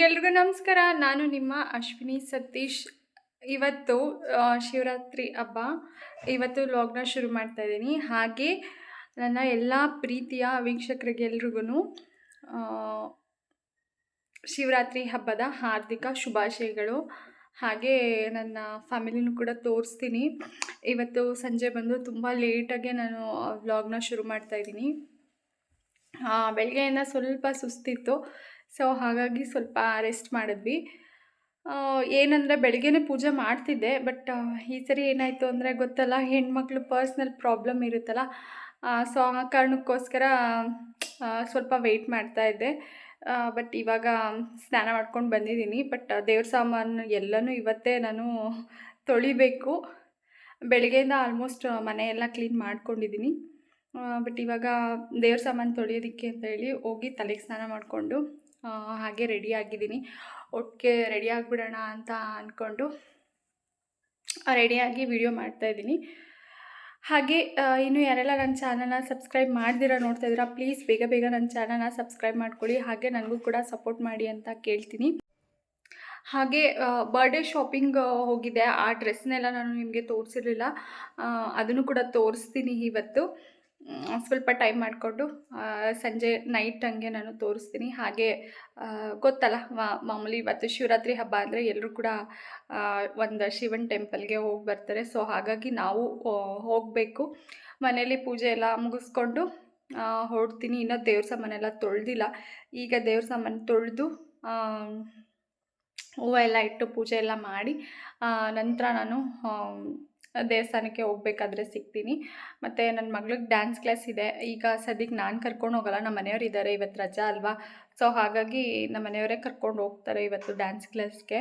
ಎಲ್ರಿಗೂ ನಮಸ್ಕಾರ. ನಾನು ನಿಮ್ಮ ಅಶ್ವಿನಿ ಸತೀಶ್. ಇವತ್ತು ಶಿವರಾತ್ರಿ ಹಬ್ಬ. ಇವತ್ತು ಲಾಗ್ನ ಶುರು ಮಾಡ್ತಾ ಇದ್ದೀನಿ. ಹಾಗೆ ನನ್ನ ಎಲ್ಲ ಪ್ರೀತಿಯ ವೀಕ್ಷಕರಿಗೆಲ್ರಿಗೂ ಶಿವರಾತ್ರಿ ಹಬ್ಬದ ಹಾರ್ದಿಕ ಶುಭಾಶಯಗಳು. ಹಾಗೆ ನನ್ನ ಫ್ಯಾಮಿಲಿನೂ ಕೂಡ ತೋರಿಸ್ತೀನಿ. ಇವತ್ತು ಸಂಜೆ ಬಂದು ತುಂಬ ಲೇಟಾಗೆ ನಾನು ವ್ಲಾಗ್ನ ಶುರು ಮಾಡ್ತಾ ಇದ್ದೀನಿ. ಆ, ಬೆಳಗ್ಗೆಯಿಂದ ಸ್ವಲ್ಪ ಸುಸ್ತಿತ್ತು. ಸೊ ಹಾಗಾಗಿ ಸ್ವಲ್ಪ ರೆಸ್ಟ್ ಮಾಡಿದ್ವಿ. ಏನಂದರೆ ಬೆಳಗ್ಗೆನೇ ಪೂಜೆ ಮಾಡ್ತಿದ್ದೆ ಬಟ್ ಈ ಸರಿ ಏನಾಯಿತು ಅಂದರೆ ಗೊತ್ತಲ್ಲ, ಹೆಣ್ಮಕ್ಳು ಪರ್ಸ್ನಲ್ ಪ್ರಾಬ್ಲಮ್ ಇರುತ್ತಲ್ಲ ಸೊ ಆ ಕಾರಣಕ್ಕೋಸ್ಕರ ಸ್ವಲ್ಪ ವೆಯ್ಟ್ ಮಾಡ್ತಾ ಇದ್ದೆ. ಬಟ್ ಇವಾಗ ಸ್ನಾನ ಮಾಡ್ಕೊಂಡು ಬಂದಿದ್ದೀನಿ ಬಟ್ ದೇವ್ರ ಸಾಮಾನು ಎಲ್ಲನೂ ಇವತ್ತೇ ನಾನು ತೊಳಿಬೇಕು. ಬೆಳಗ್ಗೆಯಿಂದ ಆಲ್ಮೋಸ್ಟ್ ಮನೆಯೆಲ್ಲ ಕ್ಲೀನ್ ಮಾಡ್ಕೊಂಡಿದ್ದೀನಿ. ಬಟ್ ಇವಾಗ ದೇವ್ರ ಸಾಮಾನು ತೊಳೆಯೋದಕ್ಕೆ ಅಂತ ಹೇಳಿ ಹೋಗಿ ತಲೆಗೆ ಸ್ನಾನ ಮಾಡಿಕೊಂಡು ಹಾಗೆ ರೆಡಿ ಆಗಿದ್ದೀನಿ. ಒಟ್ಟಿಗೆ ರೆಡಿ ಆಗಿಬಿಡೋಣ ಅಂತ ಅಂದ್ಕೊಂಡು ರೆಡಿಯಾಗಿ ವಿಡಿಯೋ ಮಾಡ್ತಾಯಿದ್ದೀನಿ ಹಾಗೆ ಇನ್ನು ಯಾರೆಲ್ಲ ನನ್ನ ಚಾನಲ್ನ ಸಬ್ಸ್ಕ್ರೈಬ್ ಮಾಡ್ದಿರ ನೋಡ್ತಾ ಇದ್ದೀರಾ ಪ್ಲೀಸ್ ಬೇಗ ಬೇಗ ನನ್ನ ಚಾನಲ್ನ ಸಬ್ಸ್ಕ್ರೈಬ್ ಮಾಡ್ಕೊಳ್ಳಿ. ಹಾಗೆ ನನಗೂ ಕೂಡ ಸಪೋರ್ಟ್ ಮಾಡಿ ಅಂತ ಕೇಳ್ತೀನಿ. ಹಾಗೆ ಬರ್ಡೇ ಶಾಪಿಂಗ್ ಹೋಗಿದೆ. ಆ ಡ್ರೆಸ್ನೆಲ್ಲ ನಾನು ನಿಮಗೆ ತೋರಿಸಿರಲಿಲ್ಲ. ಅದನ್ನು ಕೂಡ ತೋರಿಸ್ತೀನಿ ಇವತ್ತು. ಸ್ವಲ್ಪ ಟೈಮ್ ಮಾಡಿಕೊಂಡು ಸಂಜೆ ನೈಟ್ ಹಂಗೆ ನಾನು ತೋರಿಸ್ತೀನಿ. ಹಾಗೆ ಗೊತ್ತಲ್ಲ ಮಾಮೂಲಿ ಇವತ್ತು ಶಿವರಾತ್ರಿ ಹಬ್ಬ ಅಂದರೆ ಎಲ್ಲರೂ ಕೂಡ ಒಂದು ಶಿವನ್ ಟೆಂಪಲ್ಗೆ ಹೋಗಿ ಬರ್ತಾರೆ. ಸೊ ಹಾಗಾಗಿ ನಾವು ಹೋಗಬೇಕು. ಮನೇಲಿ ಪೂಜೆ ಎಲ್ಲ ಮುಗಿಸ್ಕೊಂಡು ಹೊಡ್ತೀನಿ ಇನ್ನೂ ದೇವ್ರ ಸಾಮಾನೆಲ್ಲ ತೊಳೆದಿಲ್ಲ. ಈಗ ದೇವ್ರ ಸಾಮಾನು ತೊಳೆದು ಹೂವು ಎಲ್ಲ ಇಟ್ಟು ಪೂಜೆ ಎಲ್ಲ ಮಾಡಿ ನಂತರ ನಾನು ದೇವಸ್ಥಾನಕ್ಕೆ ಹೋಗ್ಬೇಕಾದ್ರೆ ಸಿಗ್ತೀನಿ. ಮತ್ತು ನನ್ನ ಮಗಳಿಗೆ ಡ್ಯಾನ್ಸ್ ಕ್ಲಾಸ್ ಇದೆ. ಈಗ ಸದ್ಯಕ್ಕೆ ನಾನು ಕರ್ಕೊಂಡು ಹೋಗಲ್ಲ ನಮ್ಮ ಮನೆಯವ್ರು ಇದ್ದಾರೆ ಇವತ್ತು ರಜಾ ಅಲ್ವಾ? ಸೊ ಹಾಗಾಗಿ ನಮ್ಮ ಮನೆಯವರೇ ಕರ್ಕೊಂಡು ಹೋಗ್ತಾರೆ ಇವತ್ತು ಡ್ಯಾನ್ಸ್ ಕ್ಲಾಸ್ಗೆ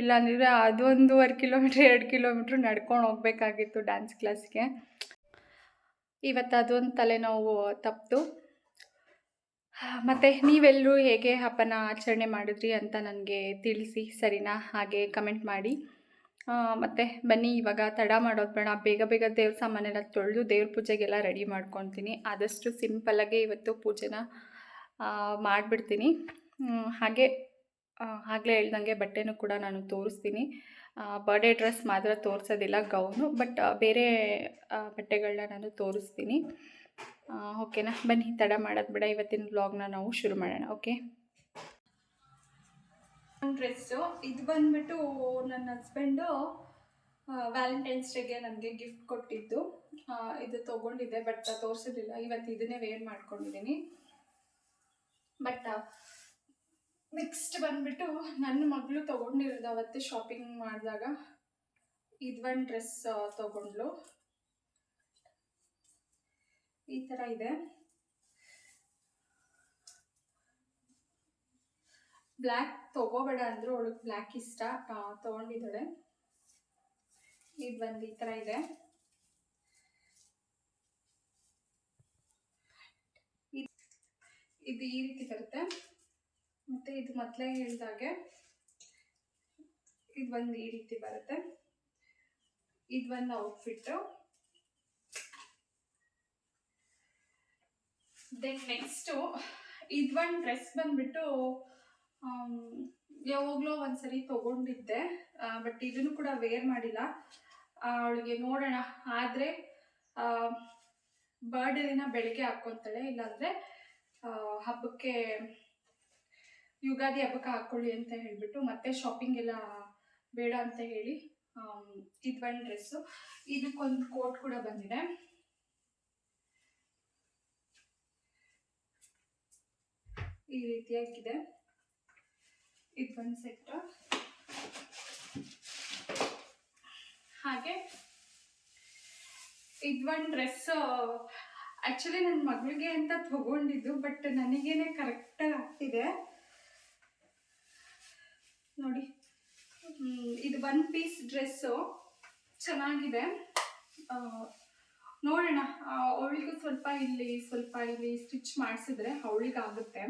ಇಲ್ಲಾಂದರೆ ಅದು ಒಂದೂವರೆ ಕಿಲೋಮೀಟ್ರ್ ಎರಡು ಕಿಲೋಮೀಟ್ರ್ ನಡ್ಕೊಂಡು ಹೋಗಬೇಕಾಗಿತ್ತು ಡ್ಯಾನ್ಸ್ ಕ್ಲಾಸ್ಗೆ ಇವತ್ತು ಅದೊಂದು ತಲೆನೋವು ತಪ್ಪಿತು ಮತ್ತು ನೀವೆಲ್ಲರೂ ಹೇಗೆ ಹಬ್ಬನ ಆಚರಣೆ ಮಾಡಿದ್ರಿ ಅಂತ ನನಗೆ ತಿಳಿಸಿ, ಸರಿನಾ? ಹಾಗೆ ಕಮೆಂಟ್ ಮಾಡಿ. ಮತ್ತು ಬನ್ನಿ, ಇವಾಗ ತಡ ಮಾಡೋದು ಬೇಡ. ಬೇಗ ಬೇಗ ದೇವ್ರ ಸಾಮಾನೆಲ್ಲ ತೊಳೆದು ದೇವ್ರ ಪೂಜೆಗೆಲ್ಲ ರೆಡಿ ಮಾಡ್ಕೊತೀನಿ. ಆದಷ್ಟು ಸಿಂಪಲ್ಲಾಗೆ ಇವತ್ತು ಪೂಜೆನ ಮಾಡಿಬಿಡ್ತೀನಿ. ಹಾಗೆ ಆಗಲೇ ಹೇಳ್ದಂಗೆ ಬಟ್ಟೆನೂ ಕೂಡ ನಾನು ತೋರಿಸ್ತೀನಿ. ಬರ್ಡೇ ಡ್ರೆಸ್ ಮಾತ್ರ ತೋರಿಸೋದಿಲ್ಲ ಗೌನು ಬಟ್ ಬೇರೆ ಬಟ್ಟೆಗಳನ್ನ ನಾನು ತೋರಿಸ್ತೀನಿ. ಓಕೆನಾ ಬನ್ನಿ, ತಡ ಮಾಡೋದು ಬೇಡ. ಇವತ್ತಿನ ವ್ಲಾಗ್ನ ನಾವು ಶುರು ಮಾಡೋಣ ಓಕೆ ಡ್ರೆಸ್ಸು. ಇದು ಬಂದ್ಬಿಟ್ಟು ನನ್ನ ಹಸ್ಬೆಂಡು ವ್ಯಾಲೆಂಟೈನ್ಸ್ ಡೇಗೆ ನನಗೆ ಗಿಫ್ಟ್ ಕೊಟ್ಟಿದ್ದು. ಇದು ತೊಗೊಂಡಿದ್ದೆ ಬಟ್ ತೋರಿಸೋದಿಲ್ಲ ಇವತ್ತು ಇದನ್ನೇ ವೇರ್ ಮಾಡ್ಕೊಂಡಿದ್ದೀನಿ. ಬಟ್ ನೆಕ್ಸ್ಟ್ ಬಂದ್ಬಿಟ್ಟು ನನ್ನ ಮಗಳು ತೊಗೊಂಡಿರೋದು ಅವತ್ತು ಶಾಪಿಂಗ್ ಮಾಡಿದಾಗ. ಇದು ಒಂದು ಡ್ರೆಸ್ ತೊಗೊಂಡ್ಲು ಈ ಥರ ಇದೆ. ಬ್ಲ್ಯಾಕ್ ತಗೋಬೇಡ ಅಂದ್ರು ಅವಳಿಗೆ ಬ್ಲ್ಯಾಕ್ ಇಷ್ಟ. ತೊಗೊಂಡಿದ್ದಾಳೆ. ಇದು ಬಂದು ಈ ಥರ ಇದೆ. ಇದ್- ಈ ರೀತಿ ಬರುತ್ತೆ. ಮತ್ತೆ ಇದು ಮೊದಲೇ ಹೇಳಿದಾಗೆ ಇದು ಒಂದು ಈ ರೀತಿ ಬರುತ್ತೆ. ಇದು ಒಂದು ಔಟ್ಫಿಟ್ಟು ದೆನ್ ನೆಕ್ಸ್ಟು ಇದು ಒಂದು ಡ್ರೆಸ್ ಬಂದ್ಬಿಟ್ಟು ಯಾವಾಗಲೋ ಒಂದ್ಸರಿ ತಗೊಂಡಿದ್ದೆ. ಬಟ್ ಇದನ್ನು ಕೂಡ ವೇರ್ ಮಾಡಿಲ್ಲ. ಅವಳಿಗೆ ನೋಡೋಣ. ಆದರೆ ಬರ್ಡೇ ದಿನ ಬೆಳಿಗ್ಗೆ ಹಾಕ್ಕೊತಾಳೆ. ಇಲ್ಲಾಂದರೆ ಹಬ್ಬಕ್ಕೆ, ಯುಗಾದಿ ಹಬ್ಬಕ್ಕೆ ಹಾಕ್ಕೊಳ್ಳಿ ಅಂತ ಹೇಳಿಬಿಟ್ಟು ಮತ್ತೆ ಶಾಪಿಂಗ್ ಎಲ್ಲ ಬೇಡ ಅಂತ ಹೇಳಿ ಇದು ಒಂದು ಡ್ರೆಸ್ಸು ಇದಕ್ಕೊಂದು ಕೋಟ್ ಕೂಡ ಬಂದಿದೆ. ಈ ರೀತಿಯಾಗಿದೆ. ಇದು ಒಂದು ಸೆಟ್ ಹಾಗೆ ಇದು ಒಂದು ಡ್ರೆಸ್ ಆ್ಯಕ್ಚುಲಿ ನನ್ನ ಮಗಳಿಗೆ ಅಂತ ತಗೊಂಡಿದ್ದು ಬಟ್ ನನಗೇನೆ ಕರೆಕ್ಟಾಗಿ ಆಗ್ತಿದೆ. ನೋಡಿ. ಇದು ಒನ್ ಪೀಸ್ ಡ್ರೆಸ್ಸು ಚೆನ್ನಾಗಿದೆ. ನೋಡೋಣ. ಅವಳಿಗೂ ಸ್ವಲ್ಪ ಇಲ್ಲಿ ಸ್ವಲ್ಪ ಇಲ್ಲಿ ಸ್ಟಿಚ್ ಮಾಡಿಸಿದ್ರೆ ಅವಳಿಗಾಗುತ್ತೆ.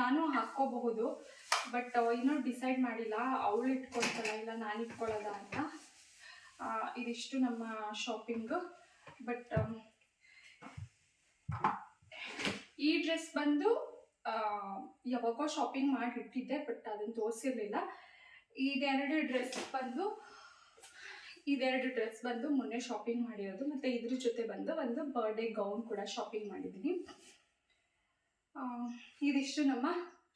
ನಾನು ಹಾಕ್ಕೋಬಹುದು ಬಟ್ ಇನ್ನೂ ಡಿಸೈಡ್ ಮಾಡಿಲ್ಲ. ಅವಳು ಇಟ್ಕೊಳ್ತಾಳ ಇಲ್ಲ ನಾನು ಇಟ್ಕೊಳ್ಳೋದ ಅಂತ. ಇದಿಷ್ಟು ನಮ್ಮ ಶಾಪಿಂಗು ಬಟ್ ಈ ಡ್ರೆಸ್ ಬಂದು ಯಾವಾಗೋ ಶಾಪಿಂಗ್ ಮಾಡಿ ಇಟ್ಟಿದ್ದೆ ಬಟ್ ಅದನ್ನು ತೋರಿಸಿರ್ಲಿಲ್ಲ. ಇದೆರಡು ಡ್ರೆಸ್ ಬಂದು, ಇದೆರಡು ಡ್ರೆಸ್ ಬಂದು ಮೊನ್ನೆ ಶಾಪಿಂಗ್ ಮಾಡಿರೋದು. ಮತ್ತು ಇದ್ರ ಜೊತೆ ಬಂದು ಒಂದು ಬರ್ಡೇ ಗೌನ್ ಕೂಡ ಶಾಪಿಂಗ್ ಮಾಡಿದ್ದೀನಿ. ಇದಿಷ್ಟು ನಮ್ಮ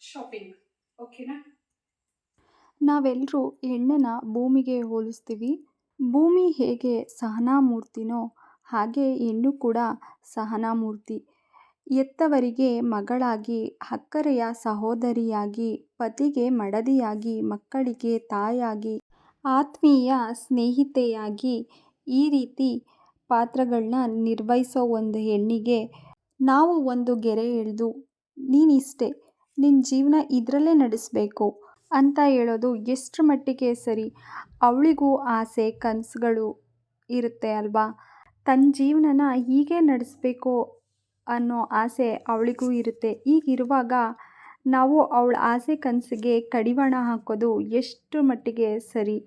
ಶಾಪಿಂಗ್ ಓಕೆನಾ ನಾವೆಲ್ಲರೂ ಹೆಣ್ಣನ್ನು ಭೂಮಿಗೆ ಹೋಲಿಸ್ತೀವಿ. ಭೂಮಿ ಹೇಗೆ ಸಹನಾಮೂರ್ತಿನೋ ಹಾಗೆ ಹೆಣ್ಣು ಕೂಡ ಸಹನಾಮೂರ್ತಿ. ಎತ್ತವರಿಗೆ ಮಗಳಾಗಿ, ಅಕ್ಕರೆಯ ಸಹೋದರಿಯಾಗಿ, ಪತಿಗೆ ಮಡದಿಯಾಗಿ, ಮಕ್ಕಳಿಗೆ ತಾಯಾಗಿ ಆತ್ಮೀಯ ಸ್ನೇಹಿತೆಯಾಗಿ ಈ ರೀತಿ ಪಾತ್ರಗಳನ್ನ ನಿರ್ವಹಿಸೋ ಒಂದು ಹೆಣ್ಣಿಗೆ ನಾವು ಒಂದು ಗೆರೆ ಎಳೆದು ನೀನಿಷ್ಟೇ ನಿನ್ನ ಜೀವನ ಇದರಲ್ಲೇ ನಡೆಸಬೇಕು ಅಂತ ಹೇಳೋದು ಎಷ್ಟರ ಮಟ್ಟಿಗೆ ಸರಿ. ಅವಳಿಗೂ ಆಸೆ, ಕನಸುಗಳು ಇರುತ್ತೆ ಅಲ್ವಾ? ತನ್ನ ಜೀವನನ ಹೀಗೆ ನಡೆಸಬೇಕು ಅನ್ನೋ ಆಸೆ ಅವಳಿಗೂ ಇರುತ್ತೆ. ಹೀಗಿರುವಾಗ ನಾವು ಅವಳ ಆಸೆ, ಕನಸಿಗೆ ಕಡಿವಾಣ ಹಾಕೋದು ಎಷ್ಟು ಮಟ್ಟಿಗೆ ಸರಿ.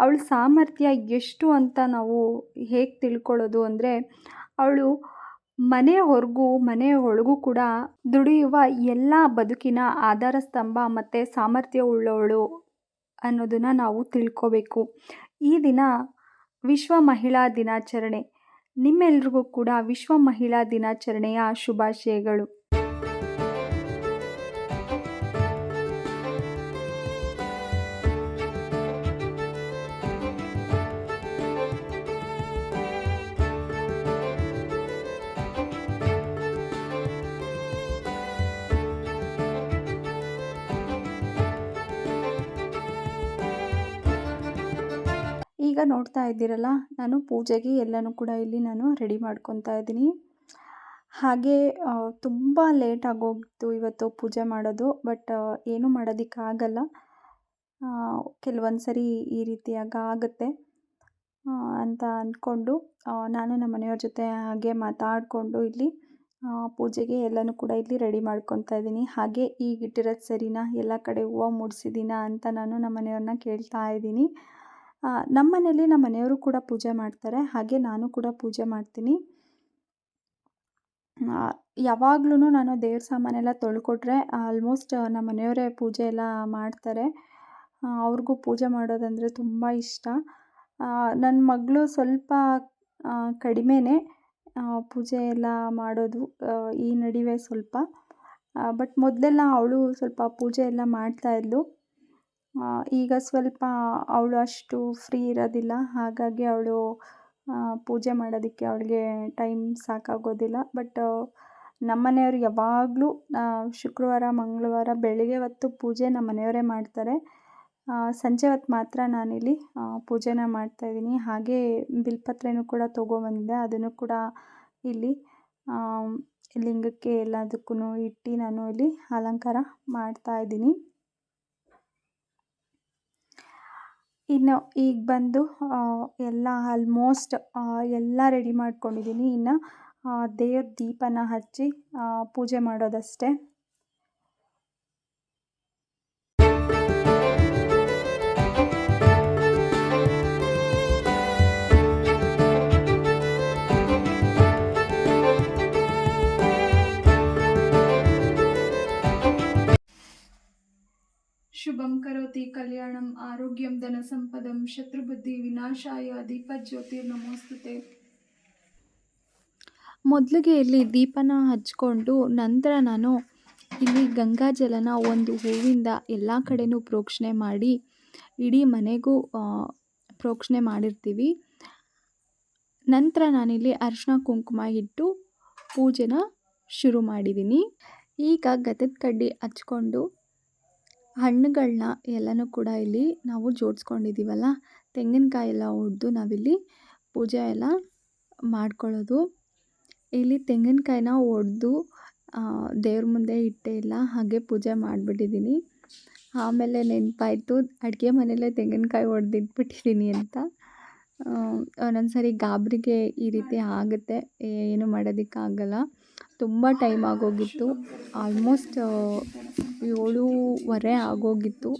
ಅವಳ ಸಾಮರ್ಥ್ಯ ಎಷ್ಟು ಅಂತ ನಾವು ಹೇಗೆ ತಿಳ್ಕೊಳ್ಳೋದು ಅಂದರೆ, ಅವಳು ಮನೆ ಹೊರಗೂ ಮನೆ ಒಳಗೂ ಕೂಡ ದುಡಿಯುವ ಎಲ್ಲ ಬದುಕಿನ ಆಧಾರ ಸ್ತಂಭ ಮತ್ತು ಸಾಮರ್ಥ್ಯ ಉಳ್ಳವಳು ಅನ್ನೋದನ್ನು ನಾವು ತಿಳ್ಕೋಬೇಕು. ಈ ದಿನ ವಿಶ್ವ ಮಹಿಳಾ ದಿನಾಚರಣೆ. ನಿಮ್ಮೆಲ್ರಿಗೂ ಕೂಡ ವಿಶ್ವ ಮಹಿಳಾ ದಿನಾಚರಣೆಯ ಶುಭಾಶಯಗಳು. ಈಗ ನೋಡ್ತಾ ಇದ್ದೀರಲ್ಲ, ನಾನು ಪೂಜೆಗೆ ಎಲ್ಲನೂ ಕೂಡ ಇಲ್ಲಿ ನಾನು ರೆಡಿ ಮಾಡ್ಕೊತಾ ಇದ್ದೀನಿ. ಹಾಗೆ ತುಂಬ ಲೇಟ್ ಆಗೋಗಿತ್ತು ಇವತ್ತು ಪೂಜೆ ಮಾಡೋದು ಬಟ್ ಏನೂ ಮಾಡೋದಕ್ಕಾಗಲ್ಲ. ಕೆಲವೊಂದು ಸರಿ ಈ ರೀತಿಯಾಗ ಆಗುತ್ತೆ ಅಂತ ಅಂದ್ಕೊಂಡು ನಾನು ನಮ್ಮ ಮನೆಯವ್ರ ಜೊತೆ ಹಾಗೆ ಮಾತಾಡಿಕೊಂಡು ಇಲ್ಲಿ ಪೂಜೆಗೆ ಎಲ್ಲನೂ ಕೂಡ ಇಲ್ಲಿ ರೆಡಿ ಮಾಡ್ಕೊತಾ ಇದ್ದೀನಿ. ಹಾಗೆ ಈಗ ಇಟ್ಟಿರೋದು ಸರಿನಾ? ಎಲ್ಲ ಕಡೆ ಹೂವು ಮುಡ್ಸಿದ್ದೀನಾ? ಅಂತ ನಾನು ನಮ್ಮ ಮನೆಯವ್ರನ್ನ ಕೇಳ್ತಾ ಇದ್ದೀನಿ. ನಮ್ಮ ಮನೇಲಿ ನಮ್ಮ ಮನೆಯವರು ಕೂಡ ಪೂಜೆ ಮಾಡ್ತಾರೆ, ಹಾಗೆ ನಾನು ಕೂಡ ಪೂಜೆ ಮಾಡ್ತೀನಿ. ಯಾವಾಗ್ಲೂ ನಾನು ದೇವ್ರ ಸಾಮಾನೆಲ್ಲ ತೊಳ್ಕೊಟ್ರೆ ಆಲ್ಮೋಸ್ಟ್ ನಮ್ಮ ಮನೆಯವರೇ ಪೂಜೆ ಎಲ್ಲ ಮಾಡ್ತಾರೆ. ಅವ್ರಿಗೂ ಪೂಜೆ ಮಾಡೋದಂದರೆ ತುಂಬ ಇಷ್ಟ. ನನ್ನ ಮಗಳು ಸ್ವಲ್ಪ ಕಡಿಮೆನೆ ಪೂಜೆ ಎಲ್ಲ ಮಾಡೋದು ಈ ನಡುವೆ ಸ್ವಲ್ಪ. ಬಟ್ ಮೊದಲೆಲ್ಲ ಅವಳು ಸ್ವಲ್ಪ ಪೂಜೆ ಎಲ್ಲ ಮಾಡ್ತಾಯಿದ್ಲು ಈಗ ಸ್ವಲ್ಪ ಅವಳು ಅಷ್ಟು ಫ್ರೀ ಇರೋದಿಲ್ಲ. ಹಾಗಾಗಿ ಅವಳು ಪೂಜೆ ಮಾಡೋದಕ್ಕೆ ಅವಳಿಗೆ ಟೈಮ್ ಸಾಕಾಗೋದಿಲ್ಲ. ಬಟ್ ನಮ್ಮ ಮನೆಯವ್ರು ಯಾವಾಗಲೂ ಶುಕ್ರವಾರ, ಮಂಗಳವಾರ ಬೆಳಗ್ಗೆ ಹೊತ್ತು ಪೂಜೆ ನಮ್ಮ ಮನೆಯವರೇ ಮಾಡ್ತಾರೆ. ಸಂಜೆ ಹೊತ್ತು ಮಾತ್ರ ನಾನಿಲ್ಲಿ ಪೂಜೆನ ಮಾಡ್ತಾಯಿದ್ದೀನಿ ಹಾಗೆ ಬಿಲ್ಪತ್ರೆನೂ ಕೂಡ ತೊಗೊಬಂದಿದ್ದೆ. ಅದನ್ನು ಕೂಡ ಇಲ್ಲಿ ಲಿಂಗಕ್ಕೆ ಎಲ್ಲದಕ್ಕೂ ಇಟ್ಟು ನಾನು ಇಲ್ಲಿ ಅಲಂಕಾರ ಮಾಡ್ತಾಯಿದ್ದೀನಿ ಇನ್ನು ಈಗ ಬಂದು ಎಲ್ಲ ಆಲ್ಮೋಸ್ಟ್ ಎಲ್ಲ ರೆಡಿ ಮಾಡ್ಕೊಂಡಿದ್ದೀನಿ. ಇನ್ನು ದೇವ್ರ ದೀಪನ ಹಚ್ಚಿ ಪೂಜೆ ಮಾಡೋದಷ್ಟೇ. ಶುಭಂ ಕರೋತಿ ಕಲ್ಯಾಣಂ ಆರೋಗ್ಯಂ ಧನ ಸಂಪದಂ ಶತ್ರುಬುದ್ಧಿ ವಿನಾಶಾಯ ದೀಪಜ್ಯೋತಿರ್ನಮೋಸ್ತುತೆ ಮೊದಲಿಗೆ ಇಲ್ಲಿ ದೀಪನ ಹಚ್ಕೊಂಡು ನಂತರ ನಾನು ಇಲ್ಲಿ ಗಂಗಾಜಲನ ಒಂದು ಹೂವಿಂದ ಎಲ್ಲ ಕಡೆನೂ ಪ್ರೋಕ್ಷಣೆ ಮಾಡಿ, ಇಡೀ ಮನೆಗೂ ಪ್ರೋಕ್ಷಣೆ ಮಾಡಿರ್ತೀವಿ. ನಂತರ ನಾನಿಲ್ಲಿ ಅರಿಶಿನ ಕುಂಕುಮ ಇಟ್ಟು ಪೂಜೆನ ಶುರು ಮಾಡಿದ್ದೀನಿ ಈಗ ಗತದ ಕಡ್ಡಿ ಹಚ್ಕೊಂಡು ಹಣ್ಣುಗಳನ್ನ ಎಲ್ಲನೂ ಕೂಡ ಇಲ್ಲಿ ನಾವು ಜೋಡಿಸ್ಕೊಂಡಿದ್ದೀವಲ್ಲ ತೆಂಗಿನಕಾಯಿ ಎಲ್ಲ ಒಡೆದು ನಾವಿಲ್ಲಿ ಪೂಜೆ ಎಲ್ಲ ಮಾಡ್ಕೊಳ್ಳೋದು. ಇಲ್ಲಿ ತೆಂಗಿನಕಾಯಿನ ಒಡೆದು ದೇವ್ರ ಮುಂದೆ ಇಟ್ಟೇ ಇಲ್ಲ ಹಾಗೆ ಪೂಜೆ ಮಾಡಿಬಿಟ್ಟಿದ್ದೀನಿ ಆಮೇಲೆ ನೆನಪಾಯಿತು, ಅಡುಗೆ ಮನೆಯಲ್ಲೇ ತೆಂಗಿನಕಾಯಿ ಒಡೆದಿಟ್ಬಿಟ್ಟಿದ್ದೀನಿ ಅಂತ. ಒಂದೊಂದು ಸರಿ ಗಾಬರಿಗೆ ಈ ರೀತಿ ಆಗುತ್ತೆ. ಏನು ಮಾಡೋದಕ್ಕಾಗಲ್ಲ. ತುಂಬ ಟೈಮ್ ಆಗೋಗಿತ್ತು. ಆಲ್ಮೋಸ್ಟ್ ಏಳೂವರೆ ಆಗೋಗಿತ್ತು.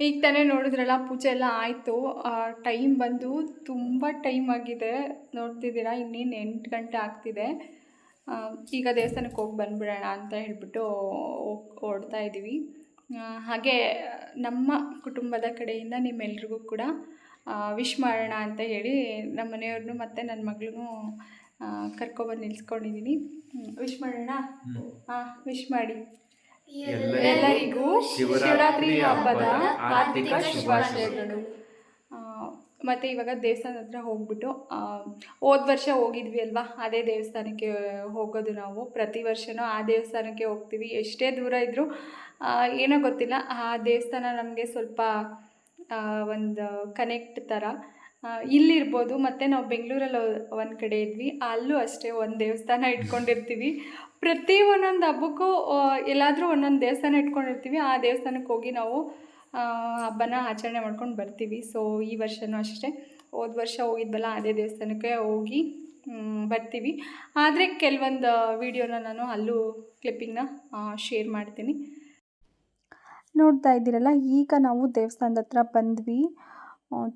ಈಗ ತಾನೇ ನೋಡಿದ್ರಲ್ಲ, ಪೂಜೆ ಎಲ್ಲ ಆಯಿತು. ಟೈಮ್ ಬಂದು ತುಂಬ ಟೈಮ್ ಆಗಿದೆ. ನೋಡ್ತಿದ್ದೀರಾ, ಇನ್ನೇನು ಎಂಟು ಗಂಟೆ ಆಗ್ತಿದೆ. ಈಗ ದೇವಸ್ಥಾನಕ್ಕೆ ಹೋಗಿ ಬಂದುಬಿಡೋಣ ಅಂತ ಹೇಳ್ಬಿಟ್ಟು ಹೋಗಿ ಹೊಡ್ತಾ ಇದ್ದೀವಿ ಹಾಗೆ ನಮ್ಮ ಕುಟುಂಬದ ಕಡೆಯಿಂದ ನಿಮ್ಮೆಲ್ರಿಗೂ ಕೂಡ ವಿಶ್ ಮಾಡೋಣ ಅಂತ ಹೇಳಿ ನಮ್ಮ ಮನೆಯವ್ರನ್ನೂ ಮತ್ತು ನನ್ನ ಮಗಳನ್ನೂ ಕರ್ಕೊಬಂದು ನಿಲ್ಸ್ಕೊಂಡಿದ್ದೀನಿ ವಿಶ್ ಮಾಡೋಣ ಹಾಂ ವಿಶ್ ಮಾಡಿ. ಎಲ್ಲರಿಗೂ ಶಿವರಾತ್ರಿ ಹಬ್ಬದ ಹಾರ್ದಿಕ ಶುಭಾಶಯಗಳು. ಮತ್ತು ಇವಾಗ ದೇವಸ್ಥಾನ ಹತ್ರ ಹೋಗ್ಬಿಟ್ಟು ಹೋದ ವರ್ಷ ಹೋಗಿದ್ವಿ ಅಲ್ವಾ? ಅದೇ ದೇವಸ್ಥಾನಕ್ಕೆ ಹೋಗೋದು ನಾವು. ಪ್ರತಿ ವರ್ಷವೂ ಆ ದೇವಸ್ಥಾನಕ್ಕೆ ಹೋಗ್ತೀವಿ. ಎಷ್ಟೇ ದೂರ ಇದ್ದರೂ ಏನೋ ಗೊತ್ತಿಲ್ಲ. ಆ ದೇವಸ್ಥಾನ ನಮಗೆ ಸ್ವಲ್ಪ ಒಂದು ಕನೆಕ್ಟ್ ಥರ ಇಲ್ಲಿರ್ಬೋದು ಮತ್ತು ನಾವು ಬೆಂಗಳೂರಲ್ಲಿ ಒಂದು ಕಡೆ ಇದ್ವಿ. ಅಲ್ಲೂ ಅಷ್ಟೇ ಒಂದು ದೇವಸ್ಥಾನ ಇಟ್ಕೊಂಡಿರ್ತೀವಿ. ಪ್ರತಿ ಒಂದೊಂದು ಹಬ್ಬಕ್ಕೂ ಎಲ್ಲಾದರೂ ಒಂದೊಂದು ದೇವಸ್ಥಾನ ಇಟ್ಕೊಂಡಿರ್ತೀವಿ. ಆ ದೇವಸ್ಥಾನಕ್ಕೆ ಹೋಗಿ ನಾವು ಹಬ್ಬನ ಆಚರಣೆ ಮಾಡ್ಕೊಂಡು ಬರ್ತೀವಿ. ಸೊ ಈ ವರ್ಷವೂ ಅಷ್ಟೇ. ಹೋದ ವರ್ಷ ಹೋಗಿದ್ವಲ್ಲ ಅದೇ ದೇವಸ್ಥಾನಕ್ಕೆ ಹೋಗಿ ಬರ್ತೀವಿ. ಆದರೆ ಕೆಲವೊಂದು ವೀಡಿಯೋನ ನಾನು ಅಲ್ಲೂ ಕ್ಲಿಪ್ಪಿಂಗ್ನ ಶೇರ್ ಮಾಡ್ತೀನಿ. ನೋಡ್ತಾ ಇದ್ದೀರಲ್ಲ, ಈಗ ನಾವು ದೇವಸ್ಥಾನದ ಹತ್ರ ಬಂದ್ವಿ.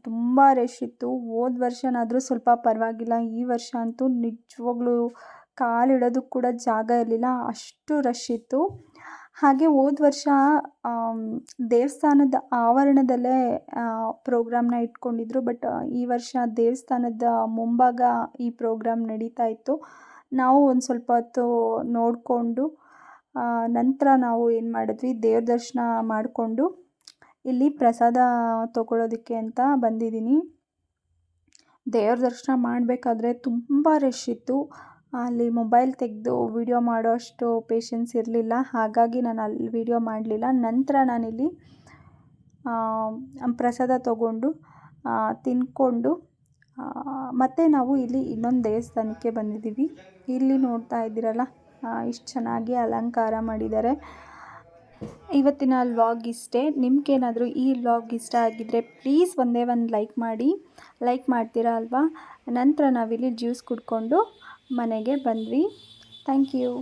ತುಂಬ ರಶ್ ಇತ್ತು. ಹೋದ ವರ್ಷನಾದರೂ ಸ್ವಲ್ಪ ಪರವಾಗಿಲ್ಲ. ಈ ವರ್ಷ ಅಂತೂ ನಿಜವಾಗ್ಲೂ ಕಾಲಿಡೋದಕ್ಕೆ ಕೂಡ ಜಾಗ ಇರಲಿಲ್ಲ. ಅಷ್ಟು ರಶ್ ಇತ್ತು. ಹಾಗೆ ಹೋದ ವರ್ಷ ದೇವಸ್ಥಾನದ ಆವರಣದಲ್ಲೇ ಪ್ರೋಗ್ರಾಮ್ನ ಇಟ್ಕೊಂಡಿದ್ರು. ಬಟ್ ಈ ವರ್ಷ ದೇವಸ್ಥಾನದ ಮುಂಭಾಗ ಈ ಪ್ರೋಗ್ರಾಮ್ ನಡೀತಾ ಇತ್ತು. ನಾವು ಒಂದು ಸ್ವಲ್ಪ ಹೊತ್ತು ನೋಡಿಕೊಂಡು ನಂತರ ನಾವು ಏನು ಮಾಡಿದ್ವಿ ದೇವ್ರ ದರ್ಶನ ಮಾಡಿಕೊಂಡು ಇಲ್ಲಿ ಪ್ರಸಾದ ತೊಗೊಳೋದಕ್ಕೆ ಅಂತ ಬಂದಿದ್ದೀನಿ. ದೇವ್ರ ದರ್ಶನ ಮಾಡಬೇಕಾದ್ರೆ ತುಂಬ ರಶ್ ಇತ್ತು. ಅಲ್ಲಿ ಮೊಬೈಲ್ ತೆಗೆದು ವಿಡಿಯೋ ಮಾಡೋ ಅಷ್ಟು ಪೇಷನ್ಸ್ ಇರಲಿಲ್ಲ. ಹಾಗಾಗಿ ನಾನು ಅಲ್ಲಿ ವಿಡಿಯೋ ಮಾಡಲಿಲ್ಲ. ನಂತರ ನಾನಿಲ್ಲಿ ಪ್ರಸಾದ ತಗೊಂಡು ಆ, ಮತ್ತೆ ನಾವು ಇಲ್ಲಿ ಇನ್ನೊಂದು ದೇವಸ್ಥಾನಕ್ಕೆ ಬಂದಿದ್ದೀವಿ. ಇಲ್ಲಿ ನೋಡ್ತಾ ಇದ್ದೀರಲ್ಲ ಇಷ್ಟು ಚೆನ್ನಾಗಿ ಅಲಂಕಾರ ಮಾಡಿದ್ದಾರೆ. ಇವತ್ತಿನ ವ್ಲಾಗ್ ಇಷ್ಟೇ. ನಿಮ್ಗೇನಾದರೂ ಈ ವ್ಲಾಗ್ ಇಷ್ಟ ಆಗಿದ್ದರೆ ಪ್ಲೀಸ್ ಒಂದೇ ಒಂದು ಲೈಕ್ ಮಾಡಿ. ಲೈಕ್ ಮಾಡ್ತೀರಾ ಅಲ್ವಾ? ನಂತರ ನಾವಿಲ್ಲಿ ಜ್ಯೂಸ್ ಕುಡ್ಕೊಂಡು ಮನೆಗೆ ಬಂದ್ವಿ. Thank you